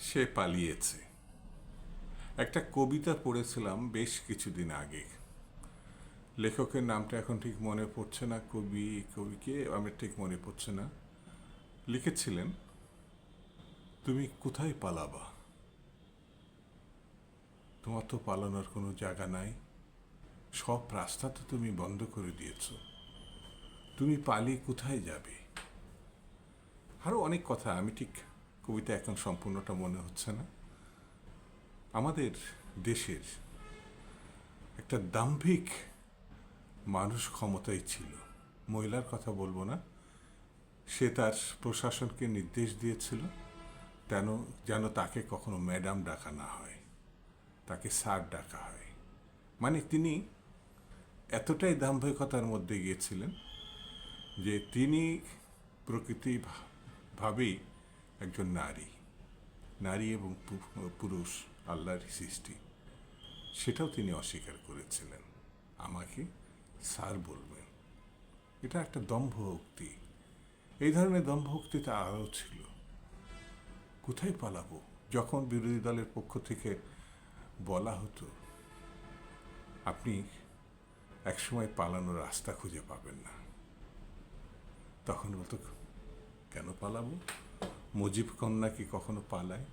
সে পালিয়েছে। একটা কবিতা পড়েছিলাম বেশ কিছুদিন আগে। লেখকের নামটা এখন ঠিক মনে পড়ছে না, কবি, কবিকে আমার ঠিক মনে পড়ছে না। লিখেছিলেন, তুমি কোথায় পালাবা? তোমার তো পালানোর কোনো জায়গা নাই। সব রাস্তা তো তুমি বন্ধ করে দিয়েছ। তুমি পালিয়ে কোথায় যাবে? আরও অনেক কথা, আমি ঠিক কবিতা এখন সম্পূর্ণটা মনে হচ্ছে না। আমাদের দেশের একটা দাম্ভিক মানুষ ক্ষমতায় ছিল। মহিলার কথা বলব না। সে তার প্রশাসনকে নির্দেশ দিয়েছিল যেন যেন তাকে কখনো ম্যাডাম ডাকা না হয়, তাকে স্যার ডাকা হয়। মানে তিনি এতটাই দাম্ভিকতার মধ্যে গিয়েছিলেন যে তিনি প্রকৃতি ভাবেই একজন নারী। নারী এবং পুরুষ, আল্লাহর সৃষ্টি। সেটাও তিনি অস্বীকার করেছিলেন। আমাকে স্যার বলবেন। এটা একটা দম্ভোক্তি এই ধরনের দম্ভোক্তিটা আরও ছিল। কোথায় পালাবো? যখন বিরোধী দলের পক্ষ থেকে বলা হতো, আপনি একসময় পালানোর রাস্তা খুঁজে পাবেন না। তখন বলতো, কেন পালাবো? মুজিব কন্যা কি কখনো পালায়?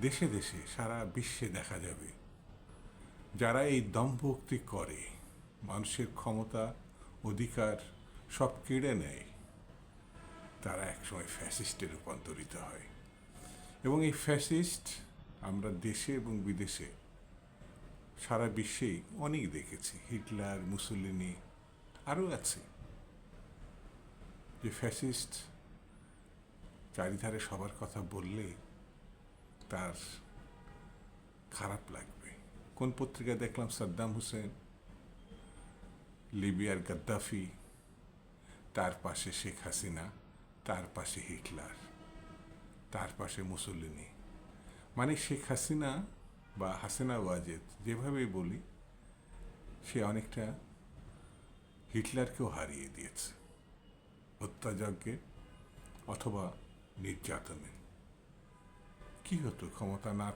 দেশে দেশে, সারা বিশ্বে দেখা যাবে। যারা এই দম্ভক্তি করে, মানুষের ক্ষমতা, অধিকার সব কেড়ে নেয়, তারা একসময় ফ্যাসিস্টে রূপান্তরিত হয়। এবং এই ফ্যাসিস্ট আমরা দেশে এবং বিদেশে, সারা বিশ্বেই অনেক দেখেছি। হিটলার, মুসলিনি, আরও আছে। যে ফ্যাসিস্ট চারিধারে সবার কথা বললে তার খারাপ লাগবে। কোন পত্রিকায় দেখলাম? সাদ্দাম হোসেন, লিবিয়ার গাদ্দাফি, তার পাশে শেখ হাসিনা, তার পাশে হিটলার, তার পাশে মুসলিনি মানে শেখ হাসিনা বা হাসিনা ওয়াজেদ, যেভাবেই বলি, সে অনেকটা হিটলারকেও হারিয়ে দিয়েছে। হত্যাযজ্ঞে অথবা নির্যাতনে কি হতো ক্ষমতা না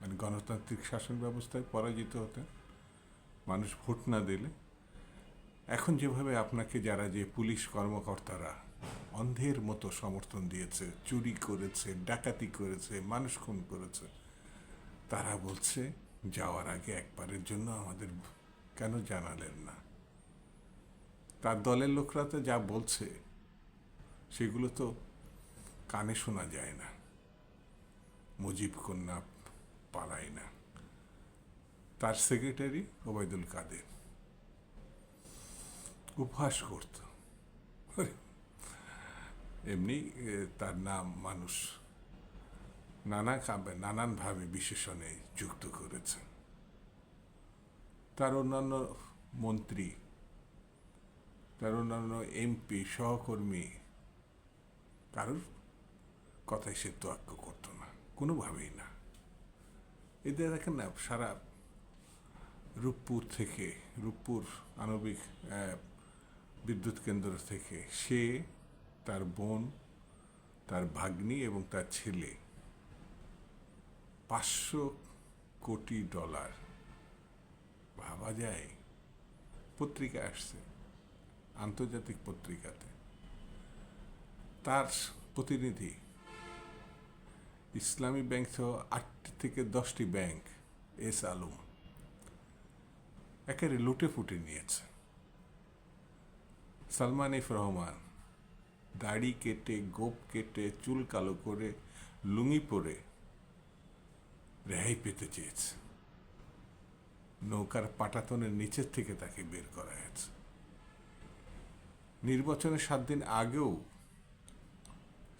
মানে গণতান্ত্রিক শাসন ব্যবস্থায় পরাজিত হতেন? মানুষ ভোট না দিলে? এখন যেভাবে আপনাকে যারা যে পুলিশ কর্মকর্তারা অন্ধের মতো সমর্থন দিয়েছে, চুরি করেছে, ডাকাতি করেছে, মানুষ খুন করেছে, তারা বলছে, যাওয়ার আগে একবারের জন্য আমাদের কেন জানালেন না? তার দলের লোকরা তো যা বলছে, সেগুলো তো কানে শোনা যায় না। মুজিব কন্যা পালায় না। তার সেক্রেটারি ওবায়দুল কাদের। উপহাস করত। এমনি তার নাম মানুষ নানা কাবে নানানভাবে বিশেষণে যুক্ত করেছে। তার অন্যান্য মন্ত্রী, তার অন্যান্য এমপি, সহকর্মী, কারোর কথায় সে তোয়াক্ক করতো না, কোনোভাবেই না। এদের দেখেন না, সারা রূপপুর থেকে, রূপপুর আণবিক বিদ্যুৎ কেন্দ্র থেকে সে, তার বোন, তার ভাগ্নি এবং তার ছেলে পাঁচশো কোটি ডলার, ভাবা যায় পত্রিকা আসছে, আন্তর্জাতিক পত্রিকাতে। তার প্রতিনিধি ইসলামী ব্যাংক সহ আটটি থেকে দশটি ব্যাংক এস আলম একেবারে লুটে ফুটে নিয়েছে। সালমান ইফ রহমান দাড়ি কেটে, গোপ কেটে, চুল কালো করে, লুঙ্গি পরে রেহাই পেতে চেয়েছে। নৌকার পাটাতনের নিচের থেকে তাকে বের করা হয়েছে। নির্বাচনের সাত দিন আগেও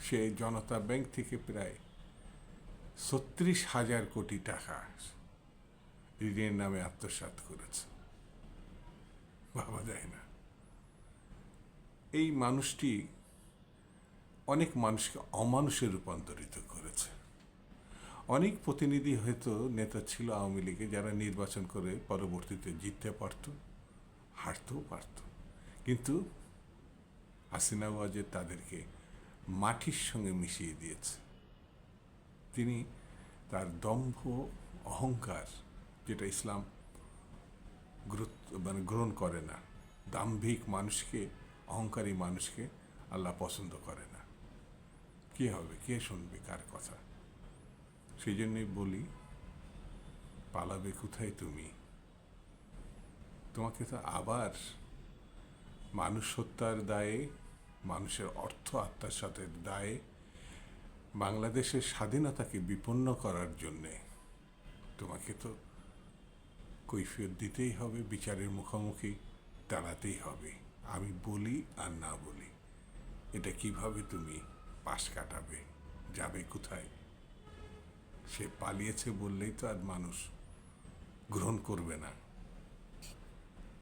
সে জনতা ব্যাংক থেকে প্রায় ছত্রিশ হাজার কোটি টাকা ঋণের নামে আত্মসাৎ করেছে। ভাবা যায় না। এই মানুষটি অনেক মানুষকে অমানুষে রূপান্তরিত করেছে। অনেক প্রতিনিধি হয়তো নেতা ছিল আওয়ামী লীগে যারা নির্বাচন করে পরবর্তীতে জিততে পারত, হারতেও পারত। কিন্তু হাসিনা ওয়াজেদ তাদেরকে মাটির সঙ্গে মিশিয়ে দিয়েছে। তিনি তার দম্ভ, অহংকার, যেটা ইসলাম গুরুত্ব মানে গ্রহণ করে না, দাম্ভিক মানুষকে, অহংকারী মানুষকে আল্লাহ পছন্দ করে না। কে হবে? কে শুনবে কার কথা? সেই জন্যই বলি, পালাবে কোথায় তুমি? তোমাকে তো আবার মানুষ হত্যার দায়ে, মানুষের অর্থ আত্মার সাথে দায়ে বাংলাদেশের স্বাধীনতাকে বিপন্ন করার জন্যে। তোমাকে তো কৈফিয়ত দিতেই হবে, বিচারের মুখোমুখি দাঁড়াতেই হবে। আমি বলি আর না বলি, এটা কীভাবে তুমি পাশ কাটাবে, যাবে কোথায়? সে পালিয়েছে বললেই তো আর মানুষ গ্রহণ করবে না।